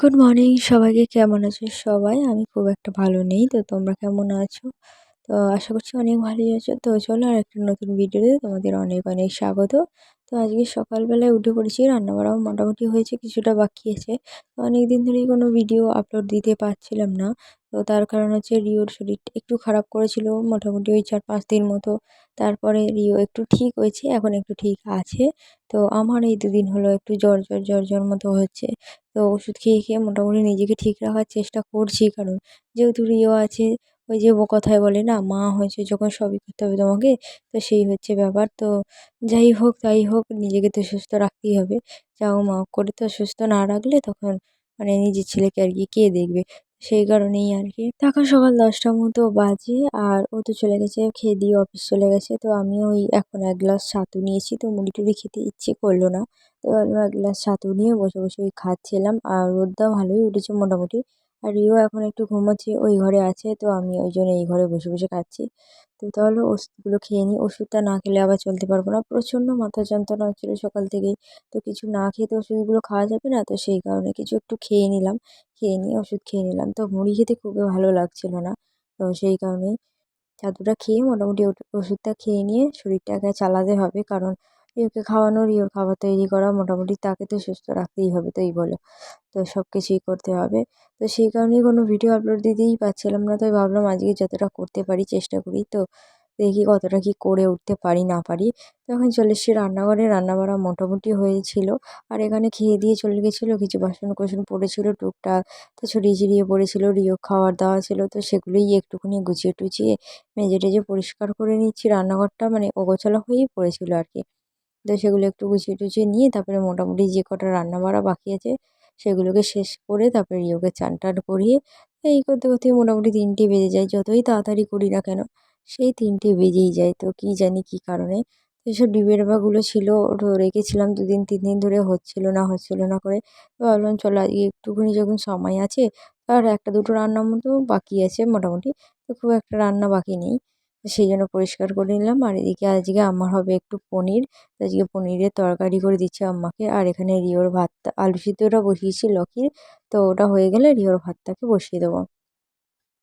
Good morning সবাইকে কেমন আছো সবাই? আমি খুব একটা ভালো নেই, তো তোমরা কেমন আছো? তো আশা করছি অনেক ভালোই আছো। তো চলো আর একটা নতুন ভিডিওতে তোমাদের অনেক অনেক স্বাগত। তো আজকে সকালবেলায় উঠে পড়েছি রান্না রান্নাবাড়াও মোটামুটি হয়েছে, কিছুটা বাকি আছে। অনেক দিন ধরেই কোনো ভিডিও আপলোড দিতে পারছিলাম না। তো তার কারণ হচ্ছে রিওর শরীরটা একটু খারাপ করেছিল মোটামুটি ওই চার পাঁচ দিন মতো। তারপরে রিও একটু ঠিক হয়েছে, এখন একটু ঠিক আছে। তো আমার এই দুদিন হলো একটু জ্বর জ্বর জ্বর জ্বর মতো হচ্ছে। তো ওষুধ খেয়ে খেয়ে মোটামুটি নিজেকে ঠিক রাখার চেষ্টা করছি, কারণ যেহেতু রিও আছে, ওই যে ও কথায় বলে না, মা হয়েছে যখন সবই করতে হবে তোমাকে। তো সেই হচ্ছে ব্যাপার। তো যাই হোক, তাই হোক, নিজেকে তো সুস্থ রাখতেই হবে। যা হোক মা, করে তো সুস্থ না রাখলে তখন মানে নিজের ছেলেকে আর কি কে দেখবে? সেই কারণেই আর কি। তখন সকাল দশটার মতো বাজে আর ও তো চলে গেছে, খেয়ে দিয়ে অফিস চলে গেছে। তো আমি ওই এখন এক গ্লাস ছাতু নিয়েছি, তো মুড়ি টুড়ি খেতে ইচ্ছে করল না। তো আমি এক গ্লাস ছাতু নিয়ে বসে বসে ওই খাচ্ছিলাম আর রোদটা ভালোই উঠেছে মোটামুটি। আর রিও এখন একটু ঘুমোচ্ছে, ওই ঘরে আছে, তো আমি ওই জন্য এই ঘরে বসে বসে খাচ্ছি। তো তাহলে ওষুধগুলো খেয়ে নিই, ওষুধটা না খেলে আবার চলতে পারব না। প্রচণ্ড মাথা যন্ত্রণা হচ্ছিল সকাল থেকেই, তো কিছু না খেয়ে তো ওষুধগুলো খাওয়া যাবে না, তো সেই কারণে কিছু একটু খেয়ে নিলাম। খেয়ে নিয়ে ওষুধ খেয়ে নিলাম, তো মুড়ি খেতে খুবই ভালো লাগছিল না, তো সেই কারণেই। ছাতুটা খেয়ে মোটামুটি ওষুধটা খেয়ে নিয়ে শরীরটাকে চালাতে হবে, কারণ রিওকে খাওয়ানো রিওর খাবার তৈরি করা মোটামুটি তাকে তো সুস্থ রাখতেই হবে, তাই বলো। তো সব কিছুই করতে হবে। তো সেই কারণেই কোনো ভিডিও আপলোড দিতেই পারছিলাম না, তাই ভাবলাম আজকে যতটা করতে পারি চেষ্টা করি, তো দেখি কতটা কি করে উঠতে পারি, না পারি। তখন চলে এসেছি রান্নাঘরে রান্না রান্নাবাড়া মোটামুটি হয়েছিল। আর এখানে খেয়ে দিয়ে চলে গেছিল, কিছু বাসন কোসন পড়েছিল টুকটাক তো ছড়িয়ে ছিড়িয়ে পড়েছিল, রিও খাওয়ার দাওয়া ছিল, তো সেগুলোই একটুখানি গুছিয়ে টুছিয়ে মেজে টেজে পরিষ্কার করে নিচ্ছি। রান্নাঘরটা মানে অগোছালো হয়েই পড়েছিল আর কি। তো সেগুলো একটু গুছিয়ে টুছিয়ে নিয়ে তারপরে মোটামুটি যে কটা রান্না বাড়া বাকি আছে, সেগুলোকে শেষ করে তারপরে রিওকে চান টান করিয়ে এই করতে করতে মোটামুটি তিনটে বেজে যায়। যতই তাড়াতাড়ি করি না কেন, সেই তিনটে বেজেই যায়। তো কী জানি কী কারণে এসব ডিবের ডাবাগুলো ছিল রেখেছিলাম দুদিন তিন দিন ধরে, হচ্ছিল না হচ্ছিল না করে। তো ভাবলাম চলো, আজকে একটুখানি যখন সময় আছে, আর একটা দুটো রান্নার মতো বাকি আছে মোটামুটি, তো খুব একটা রান্না বাকি নেই। সেই জন্য পরিষ্কার করে নিলাম। আর এদিকে আজকে আমার হবে একটু পনির। আজকে পনিরের তরকারি করে দিচ্ছি আম্মাকে। আর এখানে রিওর ভাতটা আলু সিদ্ধটা বসিয়েছি লকির তো ওটা হয়ে গেলে রিওর ভাতটাকে বসিয়ে দেবো।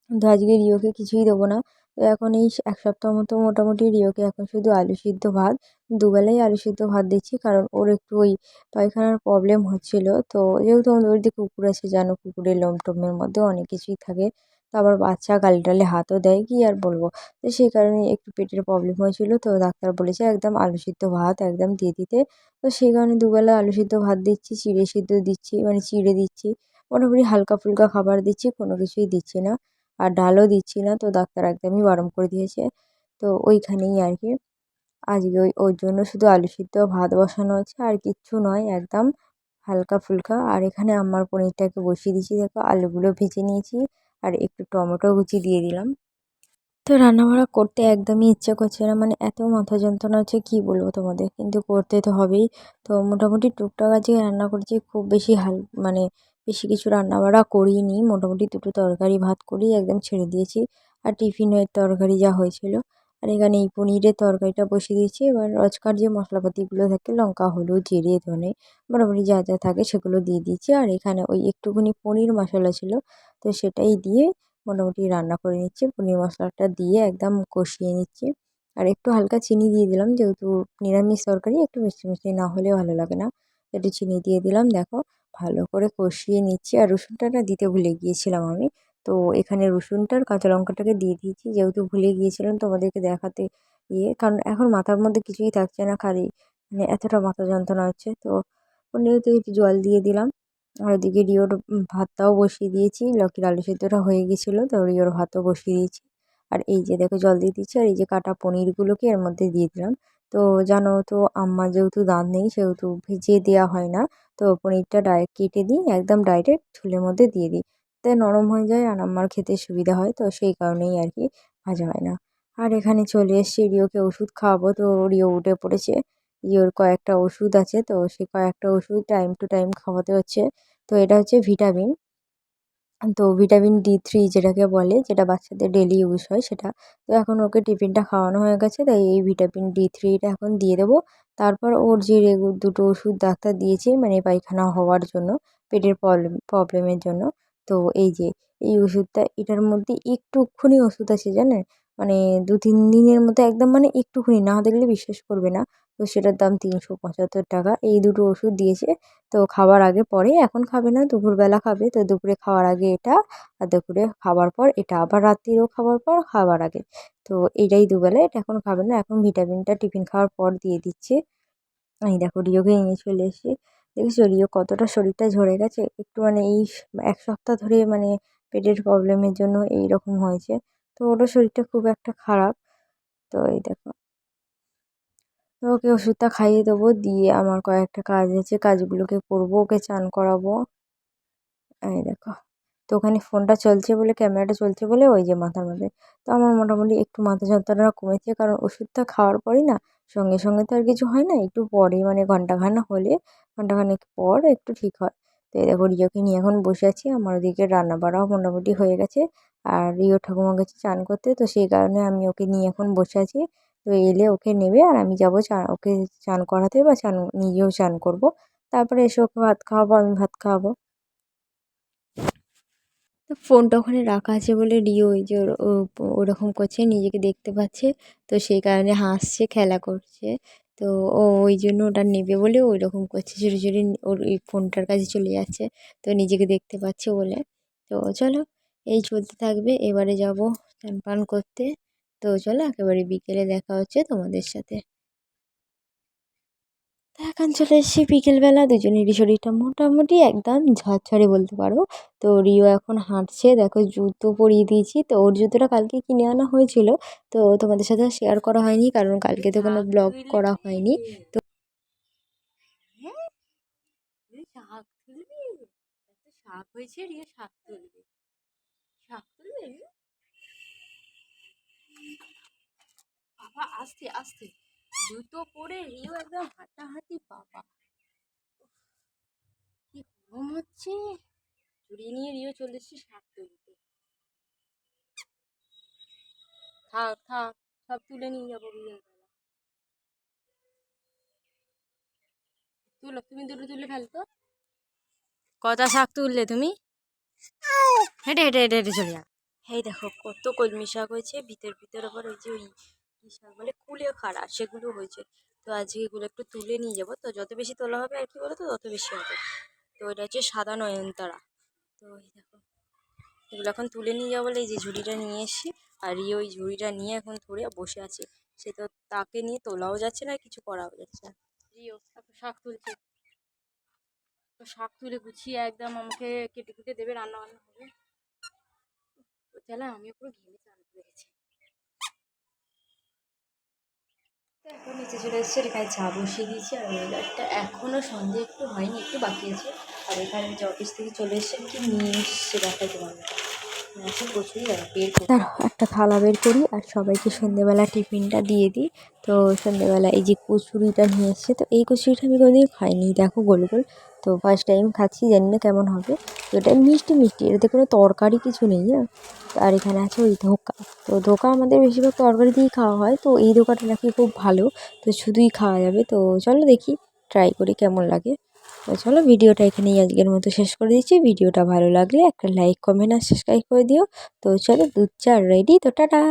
তো আজকে রিওকে কিছুই দেবো না। তো এখন এই এক সপ্তাহ মতো মোটামুটি রিওকে এখন শুধু আলু সিদ্ধ ভাত। দুবেলাই আলু সিদ্ধ ভাত দিচ্ছি। কারণ ওর একটু ওই পায়খানার প্রবলেম হচ্ছিল। তো যেহেতু আমাদের বাড়িতে কুকুর আছে, জানো কুকুরের লোম টোমের মধ্যে অনেক কিছুই থাকে। তো বাচ্চা গালে টালে হাতও দেয়, কী আর বলব? তো সেই কারণে একটু পেটের প্রবলেম হয়েছিলো, তো ডাক্তার বলেছে একদম আলু সিদ্ধ ভাত একদম দিয়ে দিতে। তো সেই কারণে দুবেলা আলু সিদ্ধ ভাত দিচ্ছি, চিড়ে সিদ্ধ দিচ্ছি মানে চিড়ে দিচ্ছি। মোটামুটি হালকা ফুলকা খাবার দিচ্ছি, কোনো কিছুই দিচ্ছি না। আর ডালও দিচ্ছি না, তো ডাক্তার একদমই বারণ করে দিয়েছে। তো ওইখানেই আর কি। আজকে ওই, ওর জন্য শুধু আলু সিদ্ধ ভাত বসানো আছে, আর কিচ্ছু নয়, একদম হালকা ফুলকা। আর এখানে আমার পনিরটাকে বসিয়ে দিয়েছি, দেখো আলুগুলো ভেজে নিয়েছি। আর একটু টমেটো কুচি দিয়ে দিলাম। তো রান্নাবাড়া করতে একদমই ইচ্ছে করছে না মানে এত মাথা যন্ত্রণা হচ্ছে, কী বলব তোমাদের? কিন্তু করতে তো হবেই। তো মোটামুটি টুকটাক আজকে রান্না করছি, খুব বেশি হাল মানে বেশি কিছু রান্নাবাড়া করিনি। মোটামুটি দুটো তরকারি ভাত করেই একদম ছেড়ে দিয়েছি। আর টিফিনের তরকারি যা হয়েছিল আর এখানে এই পনিরের তরকারিটা বসিয়ে দিয়েছি। এবার রোজকার যে মশলাপাতিগুলো থাকে, লঙ্কা, হলুদ, জিরে, ধনে, মোটামুটি যা যা থাকে সেগুলো দিয়ে দিয়েছি। আর এখানে ওই একটুখানি পনির মশলা ছিল, তো সেটাই দিয়ে মোটামুটি রান্না করে নিচ্ছি। পনির মশলাটা দিয়ে একদম কষিয়ে নিচ্ছি। আর একটু হালকা চিনি দিয়ে দিলাম, যেহেতু নিরামিষ তরকারি, একটু মিষ্টি মিষ্টি না হলে ভালো লাগে না। একটু চিনি দিয়ে দিলাম, দেখো, ভালো করে কষিয়ে নিচ্ছি। আর রসুনটা না দিতে ভুলে গিয়েছিলাম আমি তো এখানে রসুনটার কাঁচা লঙ্কাটাকে দিয়ে দিয়েছি। যেহেতু ভুলে গিয়েছিলাম তোমাদেরকে দেখাতে ইয়ে কারণ এখন মাথার মধ্যে কিছুই থাকছে না খালি মানে এতটা মাথা যন্ত্রণা হচ্ছে। তো পনিরেতে একটু জল দিয়ে দিলাম। আর ওদিকে রিওর ভাতটাও বসিয়ে দিয়েছি। লকির আলু সেদ্ধটা হয়ে গেছিল তো রিওর ভাতও বসিয়ে দিয়েছি। আর এই যে দেখো জল দিয়ে দিচ্ছি, আর এই যে কাটা পনিরগুলোকে এর মধ্যে দিয়ে দিলাম। তো জানো তো আম্মা যেহেতু দাঁত নেই, সেহেতু ভেজে দেওয়া হয় না, তো পনিরটা ডাইরেক্ট কেটে দিই, একদম ডাইরেক্ট ঝোলের মধ্যে দিয়ে দিই। তাই নরম হয়ে যায় আর আমার খেতে সুবিধা হয়, তো সেই কারণেই আর কি ভাজা হয় না। আর এখানে চলে এসেছি, রিওকে ওষুধ খাওয়াবো, তো রিও উঠে পড়েছে। রিওর কয়েকটা ওষুধ আছে, তো সে কয়েকটা ওষুধ টাইম টু টাইম খাওয়াতে হচ্ছে। তো এটা হচ্ছে ভিটামিন। তো ভিটামিন ডি থ্রি যেটাকে বলে, যেটা বাচ্চাদের ডেলি ইউজ হয় সেটা। তো এখন ওকে টিফিনটা খাওয়ানো হয়ে গেছে, তাই এই ভিটামিন ডি থ্রিটা এখন দিয়ে দেবো। তারপর ওর যে রেগু দুটো ওষুধ ডাক্তার দিয়েছে মানে পায়খানা হওয়ার জন্য, পেটের প্রবলেম প্রবলেমের জন্য। তো এই যে, এই ওষুধটা এটার মধ্যে একটুক্ষুনি ওষুধ আছে জানেন? মানে দু তিন দিনের মধ্যে একদম মানে একটুখানি না দেখলে বিশ্বাস করবে না। তো সেটার দাম তিনশো পঁচাত্তর টাকা। এই দুটো ওষুধ দিয়েছে। তো খাবার আগে পরে, এখন খাবে না, দুপুরবেলা খাবে। তো দুপুরে খাওয়ার আগে এটা আর দুপুরে খাওয়ার পর এটা, আবার রাত্রিরেও খাওয়ার পর খাবার আগে। তো এটাই দুবেলা, এটা এখন খাবে না। এখন ভিটামিনটা টিফিন খাওয়ার পর দিয়ে দিচ্ছে। এই দেখো রিওকে নিয়ে চলে এসেছি। দেখেছ রিও কতটা শরীরটা ঝরে গেছে? একটু মানে এই এক সপ্তাহ ধরে মানে পেটের প্রবলেমের জন্য এই রকম হয়েছে। তো ওরও শরীরটা খুব একটা খারাপ। তো এই দেখো। তো ওকে ওষুধটা খাইয়ে দেবো, দিয়ে আমার কয়েকটা কাজ আছে, কাজগুলোকে করব, ওকে চান করাবো। এই দেখো। তো ওখানে ফোনটা চলছে বলে, ক্যামেরাটা চলছে বলে ওই যে মাথার মধ্যে। তো আমার মোটামুটি একটু মাথা যন্ত্রণা কমেছে, কারণ ওষুধটা খাওয়ার পরই না সঙ্গে সঙ্গে তো আর কিছু হয় না। একটু পরে মানে ঘন্টাখানেক হলে ঘন্টাখানেক পর একটু ঠিক হয়। তো দেখো রিওকে নিয়ে এখন বসে আছি। আমার ওদিকে রান্না বাড়াও মোটামুটি হয়ে গেছে। আর রিও ঠাকুমা গেছে চান করতে, তো সেই কারণে আমি ওকে নিয়ে এখন বসে আছি। তো এলে ওকে নেবে আর আমি যাব চা, ওকে চান করাতে বা চান, নিজেও চান করব। তারপরে এসে ওকে ভাত খাওয়াবো, আমি ভাত খাওয়াবো। তো ফোনটা ওখানে রাখা আছে বলে রিও ওই যে ওরকম করছে, নিজেকে দেখতে পাচ্ছে। তো সেই কারণে হাসছে, খেলা করছে। তো ও ওই জন্য ওটা নেবে বলে ওই রকম করছে চুরি চুরি ওর ওই ফোনটার কাছে চলে যাচ্ছে। তো নিজেকে দেখতে পাচ্ছে বলে। তো চলো, এই চলতে থাকবে। এবারে যাব স্নান পান করতে। তো চলো, একেবারে বিকেলে দেখা হচ্ছে তোমাদের সাথে। এখন চলে এসেছি বিকেলবেলা দুজনেরই শরীরটা মোটামুটি একদম ঝরঝরে বলতে পারো। তো রিও এখন হাঁটছে, দেখো জুতো পরিয়ে দিয়েছি। তো ওর জুতোটা কালকে কিনে আনা হয়েছিল, তো তোমাদের সাথে শেয়ার করা হয়নি, কারণ কালকে তো কোনো ব্লগ করা হয়নি। তো আস্তে আস্তে। জুতো পরে রিও একদম হাঁটাহাঁটি বাবা। কি গরম হচ্ছে। চুড়ি নিয়ে রিও চলে এসছে শাক তুলতে। থাক থাক সব তুলে নিয়ে যাব বিকেল বেলা। তুলো তুমি দুটো তুলে ফেলতো। কটা শাক তুললে তুমি? হেঁটে হেঁটে হেঁটে হেঁটে চলে যা। এই দেখো কত কলমি শাক হয়েছে ভিতর ভিতর আবার ওই যে ওই কী শাক বলে কুলে খাড়া, সেগুলো হয়েছে। তো আজকে এগুলো একটু তুলে নিয়ে যাব। তো যত বেশি তোলা হবে আর কি বলো তো তত বেশি হবে। তো এটা হচ্ছে সাদা নয়নতারা। তো এই দেখো, এগুলো এখন তুলে নিয়ে যাব বলে এই যে ঝুড়িটা নিয়ে এসেছি। আর ইয়ে ওই ঝুড়িটা নিয়ে এখন ধরে বসে আছে। সে তো তাকে নিয়ে তোলাও যাচ্ছে না, কিছু করাও যাচ্ছে না। শাক তুলছে। তো শাক তুলে গুছিয়ে একদম আমাকে কেটে কুটে দেবে রান্না বান্না হবে তাহলে আমি পুরো ঘেমে চান করে গেছি। এখন নিচে চলে এসেছে এখানে চা বসিয়ে দিয়েছি, আর ওয়েদারটা এখনও সন্ধে একটু হয়নি, একটু বাকি আছে। আর এখানে যে অফিস থেকে চলে এসছে কি নিয়ে এসছে দেখা তোমার আছে প্রচুরই বের দাঁড়াও, একটা থালা বের করি, আর সবাইকে সন্ধেবেলা টিফিনটা দিয়ে দিই। তো সন্ধেবেলা এই যে কচুরিটা নিয়ে এসছে, তো এই কচুরিটা আমি কোনোদিন খাইনি, দেখো গোল গোল। তো ফার্স্ট টাইম খাচ্ছি, জানি না কেমন হবে। তো এটা মিষ্টি মিষ্টি, এটাতে কোনো তরকারি কিছু নেই হ্যাঁ। আর এখানে আছে ওই ধোকা। তো ধোকা আমাদের বেশিরভাগ তরকারি দিয়েই খাওয়া হয়, তো এই ধোকাটা নাকি খুব ভালো। তো শুধুই খাওয়া যাবে। তো চলো দেখি ট্রাই করি কেমন লাগে। তো চলো ভিডিওটা এখানেই আজকের মতো শেষ করে দিচ্ছি। ভিডিওটা ভালো লাগলে একটা লাইক কমেন্ট আর সাবস্ক্রাইব করে দিও। তো চলো দুধ চা রেডি তো টাটা!